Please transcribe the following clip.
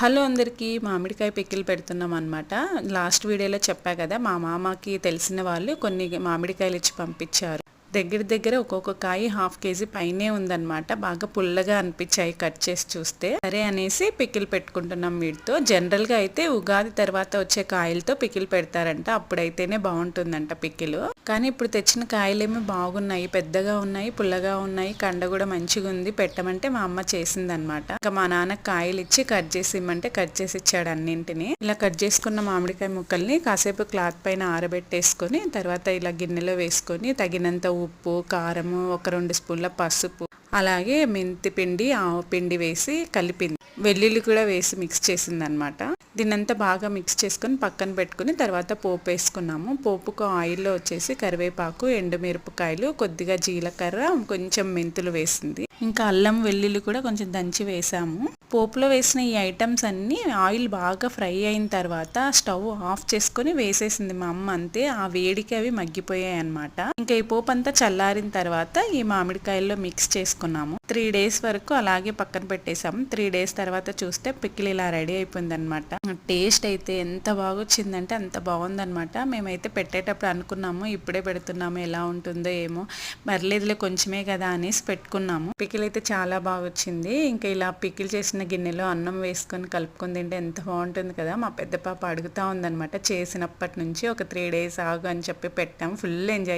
Hello అందరికీ మామిడికాయ పిక్కిలు పెడుతున్నాం అనమాట లాస్ట్ వీడియోలో చెప్పా కదా మా మామకి తెలిసిన వాళ్ళు కొన్ని మామిడికాయలు ఇచ్చి పంపించారు. దగ్గర దగ్గర ఒక్కొక్క కాయ హాఫ్ కేజీ పైనే ఉందన్నమాట. బాగా పుల్లగా అనిపించాయి కట్ చేసి చూస్తే. సరే అనేసి పికిల్ పెట్టుకుంటున్నాం వీటితో. జనరల్గా అయితే ఉగాది తర్వాత వచ్చే కాయలతో పికిల్ పెడతారంట. అప్పుడైతేనే బాగుంటుందంట పికిల్. కానీ ఇప్పుడు తెచ్చిన కాయలేమో బాగున్నాయి పెద్దగా ఉన్నాయి పుల్లగా ఉన్నాయి కండ కూడా మంచిగా ఉంది. పెట్టమంటే మా అమ్మ చేసిందనమాట ఇంకా మా నాన్న కాయలు ఇచ్చి కట్ చేసి ఇమ్మంటే కట్ చేసి ఇచ్చాడు అన్నింటిని. ఇలా కట్ చేసుకున్న మామిడికాయ ముక్కల్ని కాసేపు క్లాత్ పైన ఆరబెట్టేసుకొని తర్వాత ఇలా గిన్నెలో వేసుకొని తగినంత ఉప్పు కారము ఒక రెండు స్పూన్ల పసుపు అలాగే మెంతి పిండి ఆవు పిండి వేసి కలిపింది. వెల్లుల్లి కూడా వేసి మిక్స్ చేసింది అనమాట దీన్నంతా బాగా మిక్స్ చేసుకొని పక్కన పెట్టుకుని తర్వాత పోపు వేసుకున్నాము. పోపుకు ఆయిల్లో వచ్చేసి కరివేపాకు ఎండుమిరపకాయలు కొద్దిగా జీలకర్ర కొంచెం మెంతులు వేసింది. ఇంకా అల్లం వెల్లుల్లి కూడా కొంచెం దంచి వేసాము. పోపులో వేసిన ఈ ఐటమ్స్ అన్నీ ఆయిల్ బాగా ఫ్రై అయిన తర్వాత స్టవ్ ఆఫ్ చేసుకొని వేసేసింది మా అమ్మ అంతే. ఆ వేడికి అవి మగ్గిపోయాయి అనమాట ఇంకా ఈ పోపు అంతా చల్లారిన తర్వాత ఈ మామిడికాయల్లో మిక్స్ చేసుకున్నాము. త్రీ డేస్ వరకు అలాగే పక్కన పెట్టేసాము త్రీ డేస్ తర్వాత చూస్తే పిక్కిల్ ఇలా రెడీ అయిపోయింది అనమాట టేస్ట్ అయితే ఎంత బాగా వచ్చిందంటే అంత బాగుందనమాట మేమైతే పెట్టేటప్పుడు అనుకున్నాము ఇప్పుడే పెడుతున్నాము ఎలా ఉంటుందో ఏమో. మర్లేదులే కొంచెమే కదా అనేసి పెట్టుకున్నాము. పికిల్ అయితే చాలా బాగా వచ్చింది ఇంకా ఇలా పికిల్ చేసిన గిన్నెలో అన్నం వేసుకొని కలుపుకొని తింటే ఎంత బాగుంటుంది కదా! మా పెద్ద పాప అడుగుతా ఉందనమాట చేసినప్పటి నుంచి ఒక త్రీ డేస్ ఆగు అని చెప్పి పెట్టాము ఫుల్ ఎంజాయ్